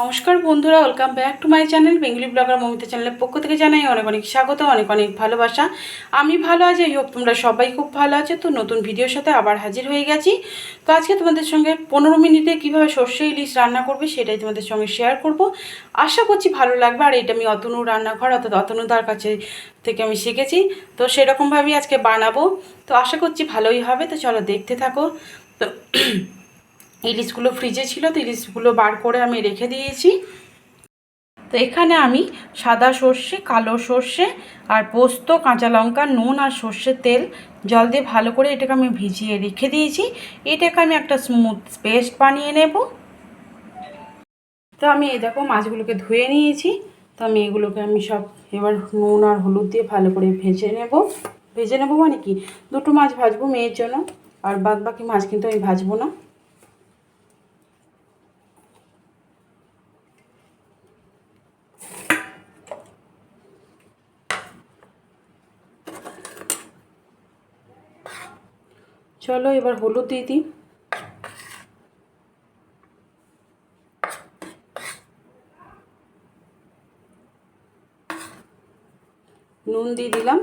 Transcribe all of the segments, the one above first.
নমস্কার বন্ধুরা welcome back to my channel Bengali blogger Momita চ্যানেলের পক্ষ থেকে জানাই অনেক অনেক স্বাগত অনেক অনেক ভালোবাসা। আমি ভালো আছি এই হোক তোমরা সবাই খুব ভালো আছো। তো নতুন ভিডিওর সাথে আবার হাজির হয়ে গেছি। তো আজকে তোমাদের সঙ্গে পনেরো মিনিটে কীভাবে সর্ষে ইলিশ রান্না করবে সেটাই তোমাদের সঙ্গে শেয়ার করব। আশা করছি ভালো লাগবে, আর এটা আমি অতনু রান্নাঘর, অর্থাৎ অতনুদার কাছে থেকে আমি শিখেছি। তো সেরকমভাবেই আজকে বানাবো। তো আশা করছি ভালোই হবে, তো চলো দেখতে থাকো। তো ইলিশগুলো ফ্রিজে ছিল, তো ইলিশগুলো বার করে আমি রেখে দিয়েছি। তো এখানে আমি সাদা সর্ষে, কালো সর্ষে আর পোস্ত, কাঁচা লঙ্কা, নুন আর সর্ষের তেল, জল দিয়ে ভালো করে এটাকে আমি ভিজিয়ে রেখে দিয়েছি। এটাকে আমি একটা স্মুথ পেস্ট বানিয়ে নেব। তো আমি এই দেখো মাছগুলোকে ধুয়ে নিয়েছি। তো আমি এগুলোকে আমি সব এবার নুন আর হলুদ দিয়ে ভালো করে ভেজে নেব। ভেজে নেব মানে কি? দুটো মাছ ভাজবো মেয়ের জন্য, আর বাদ বাকি মাছ কিন্তু আমি ভাজবো না। চলো এবার হলুদ দিয়ে দিই। নুন দিয়ে দিলাম।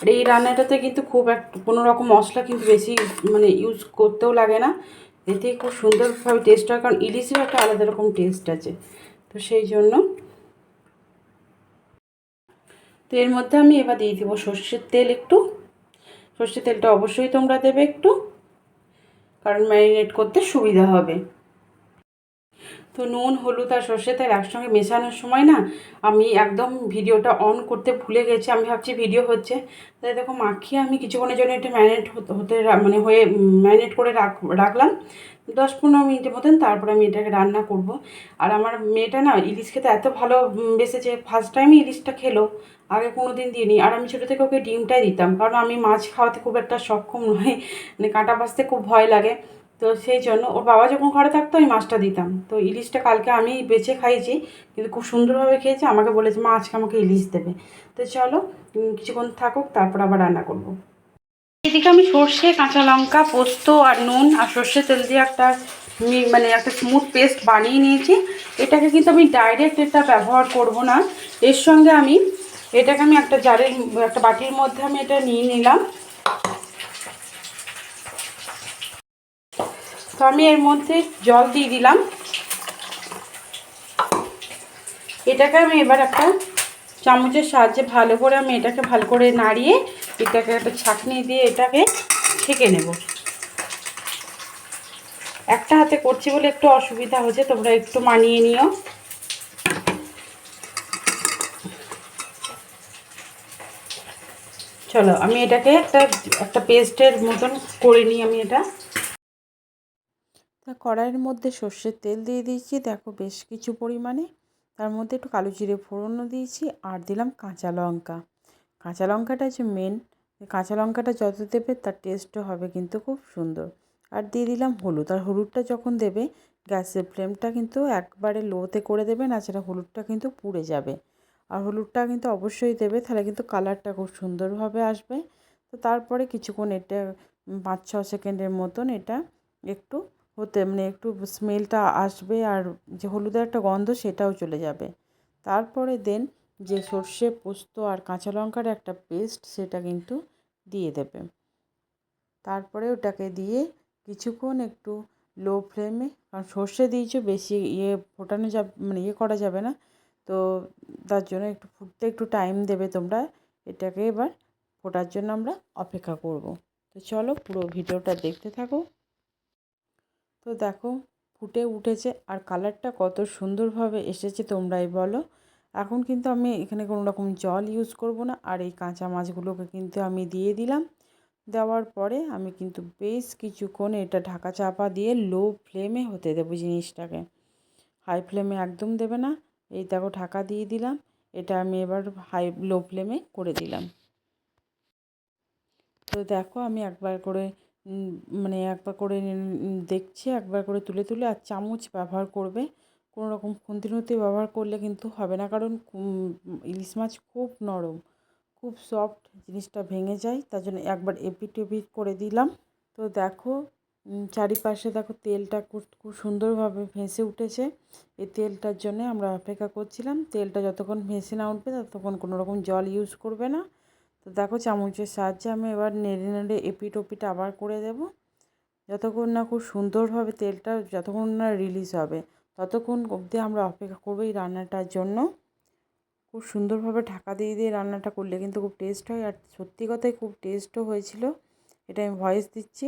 আর এই রান্নাটাতে কিন্তু খুব এক, কোনো রকম মশলা কিন্তু বেশি মানে ইউজ করতেও লাগে না। এতে খুব সুন্দরভাবে টেস্ট হয়, কারণ ইলিশের একটা আলাদা রকম টেস্ট আছে। তো সেই জন্য তো এর মধ্যে আমি এবার দিয়ে দেবো সর্ষের তেল একটু। সর্ষের তেলটা অবশ্যই তোমরা দেবে একটু, কারণ ম্যারিনেট করতে সুবিধা হবে। তো নুন, হলুদ আর সর্ষে তেল একসঙ্গে মেশানোর সময় না আমি একদম ভিডিওটা অন করতে ভুলে গেছি। আমি ভাবছি ভিডিও হচ্ছে। তাই দেখো মাখিয়ে আমি কিছুক্ষণের জন্য এটা ম্যারিনেট হতে মানে হয়ে ম্যারিনেট করে রাখ, রাখলাম। দশ পনেরো মিনিটের মতন তারপরে আমি এটাকে রান্না করব। আর আমার মেয়েটা না ইলিশ খেতে এত ভালো বেসেছে। ফার্স্ট টাইমই ইলিশটা খেলো, আগে কোনো দিন দিইনি। আর আমি ছোটো থেকে ওকে ডিমটাই দিতাম। কারণ আমি মাছ খাওয়াতে খুব একটা সক্ষম নয় মানে কাঁটা বাঁচতে খুব ভয় লাগে। তো সেই জন্য ওর বাবা যখন ঘরে থাকতো, আমি মাছটা দিতাম। তো ইলিশটা কালকে আমি বেছে খাইছি কিন্তু খুব সুন্দরভাবে খেয়েছে। আমাকে বলেছে, মা, আজকে আমাকে ইলিশ দেবে। তো চলো কিছুক্ষণ থাকুক, তারপর আবার রান্না করব। এদিকে আমি সর্ষে, কাঁচা লঙ্কা, পোস্ত আর নুন আর সর্ষে তেল দিয়ে একটা মানে একটা স্মুথ পেস্ট বানিয়ে নিয়েছি। এটাকে কিন্তু আমি ডাইরেক্ট এটা ব্যবহার করব না। এর সঙ্গে আমি, এটাকে আমি একটা জারের একটা বাটির মধ্যে আমি এটা নিয়ে নিলাম। তো আমি এর মধ্যে জল দিয়ে দিলাম। এটাকে আমি এবার একটা চামচের সাহায্যে ভালো করে আমি এটাকে ভালো করে নাড়িয়ে এটাকে একটা ছাঁকনি দিয়ে এটাকে ছেঁকে নেব। একটা হাতে করছি বলে একটু অসুবিধা হচ্ছে, তোমরা একটু মানিয়ে নিও। চলো, আমি এটাকে একটা একটা পেস্টের মতন করে নিই আমি এটা। তা কড়াইয়ের মধ্যে সর্ষের তেল দিয়ে দিয়েছি। দেখো বেশ কিছু পরিমাণে। তার মধ্যে একটু কালো জিরে ফোড়নও দিয়েছি আর দিলাম কাঁচা লঙ্কা। কাঁচা লঙ্কাটা যে মেন কাঁচা লঙ্কাটা যত দেবে তার টেস্টও হবে কিন্তু খুব সুন্দর। আর দিয়ে দিলাম হলুদ। আর হলুদটা যখন দেবে, গ্যাসের ফ্লেমটা কিন্তু একবারে লোতে করে দেবে না সেটা হলুদটা কিন্তু পুড়ে যাবে। আর হলুদটা কিন্তু অবশ্যই দেবে, তাহলে কিন্তু কালারটা খুব সুন্দরভাবে আসবে। তো তারপরে কিছুক্ষণ এটা পাঁচ ছ সেকেন্ডের মতন এটা একটু হতে মানে একটু স্মেলটা আসবে আর যে হলুদের একটা গন্ধ সেটাও চলে যাবে। তারপরে দেন যে সর্ষে পোস্ত আর কাঁচা লঙ্কার একটা পেস্ট সেটা কিন্তু দিয়ে দেবে। তারপরে ওটাকে দিয়ে কিছুক্ষণ একটু লো ফ্লেমে কারণ সর্ষে দিয়েছ বেশি ইয়ে ফোটানো যাবে মানে ইয়ে করা যাবে না, তো তার জন্য একটু ফুটতে একটু টাইম দেবে তোমরা, এটাকে এবার ফোটার জন্য আমরা অপেক্ষা করব। তো চলো পুরো ভিডিওটা দেখতে থাকো। তো দেখো, ফুটে উঠেছে আর কালারটা কত সুন্দরভাবে এসেছে তোমরাই বলো। এখন কিন্তু আমি এখানে কোনো রকম জল ইউজ করব না আর এই কাঁচা মাছগুলোকে কিন্তু আমি দিয়ে দিলাম। দেওয়ার পরে আমি কিন্তু বেশ কিছুক্ষণ এটা ঢাকা চাপা দিয়ে লো ফ্লেমে হতে দেবো জিনিসটাকে। হাই ফ্লেমে একদম দেবে না। এই দেখো, ঢাকা দিয়ে দিলাম। এটা আমি এবার হাই লো ফ্লেমে করে দিলাম। তো দেখো, আমি একবার করে মানে একবার করে দেখছে, একবার করে তুলে তুলে আর চামচ ব্যবহার করবে। কোনো রকম খুন্তি টুন্তি ব্যবহার করলে কিন্তু হবে না, কারণ ইলিশ মাছ খুব নরম, খুব সফট জিনিসটা ভেঙে যায়। তার জন্য একবার এপিট এপিট করে দিলাম। তো দেখো চারিপাশে দেখো তেলটা খুব সুন্দরভাবে ভেসে উঠেছে। এই তেলটার জন্য আমরা অপেক্ষা করছিলাম। তেলটা যতক্ষণ ভেসে না উঠবে, ততক্ষণ কোনো রকম জল ইউজ করবে না। তো দেখো চামচের সাহায্যে আমি এবার নেড়ে নেড়ে এপিট ওপিট আবার করে দেব। যতক্ষণ না খুব সুন্দরভাবে তেলটা যতক্ষণ না রিলিজ হবে, ততক্ষণ অবধি আমরা অপেক্ষা করব এই রান্নাটার জন্য। খুব সুন্দরভাবে ঢাকা দিয়ে দিয়ে রান্নাটা করলে কিন্তু খুব টেস্ট হয়। আর সত্যি কথাই খুব টেস্টও হয়েছিল। এটা আমি ভয়েস দিচ্ছি।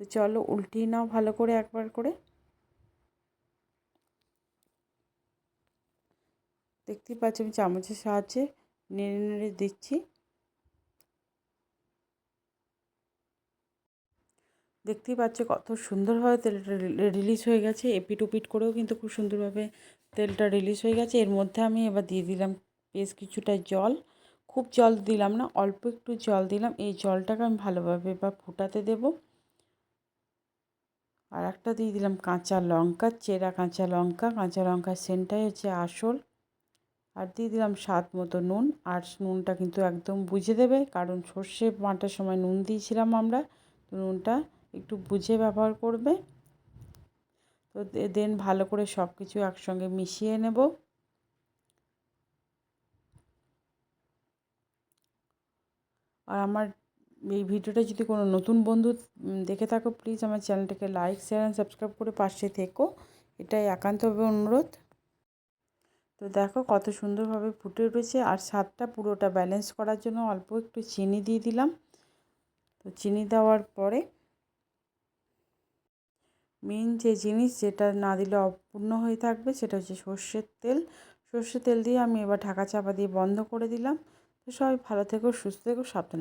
তো চলো উল্টিয়ে নাও ভালো করে একবার করে। দেখতেই পাচ্ছি আমি চামচের সাহায্যে নেড়ে নেড়ে দিচ্ছি। দেখতেই পাচ্ছ কত সুন্দরভাবে তেলটা রিলিজ হয়ে গেছে। এপিট ওপিট করেও কিন্তু খুব সুন্দরভাবে তেলটা রিলিজ হয়ে গেছে। এর মধ্যে আমি এবার দিয়ে দিলাম বেশ কিছুটা জল। খুব জল দিলাম না, অল্প একটু জল দিলাম। এই জলটাকে আমি ভালোভাবে এবার ফোটাতে দেবো। আর একটা দিয়ে দিলাম কাঁচা লঙ্কা, চেরা কাঁচা লঙ্কা। কাঁচা লঙ্কার সেন্টটাই হচ্ছে আসল। আর দিয়ে দিলাম স্বাদ মতো নুন। আর নুনটা কিন্তু একদম বুঝে দেবে, কারণ সর্ষে বাটার সময় নুন দিয়েছিলাম আমরা নুনটা একটু বুঝে ব্যবহার করবে। তো দেন ভালো করে সব কিছু একসঙ্গে মিশিয়ে নেব। আর আমার এই ভিডিওটা যদি কোনো নতুন বন্ধু দেখে থাকো প্লিজ আমার চ্যানেলটাকে লাইক শেয়ার অ্যান্ড সাবস্ক্রাইব করে পাশে থেকো। এটাই একান্তভাবে অনুরোধ। তো দেখো কত সুন্দরভাবে ফুটে উঠেছে আর স্বাদটা পুরোটা ব্যালেন্স করার জন্য অল্প একটু চিনি দিয়ে দিলাম। তো চিনি দেওয়ার পরে মেন যে জিনিস যেটা না দিলে অপূর্ণ হয়ে থাকবে সেটা হচ্ছে সর্ষের তেল। সর্ষের তেল দিয়ে আমি এবার ঢাকা চাপা দিয়ে বন্ধ করে দিলাম। তো সবাই ভালো থেকো, সুস্থ থেকো, সাবধানে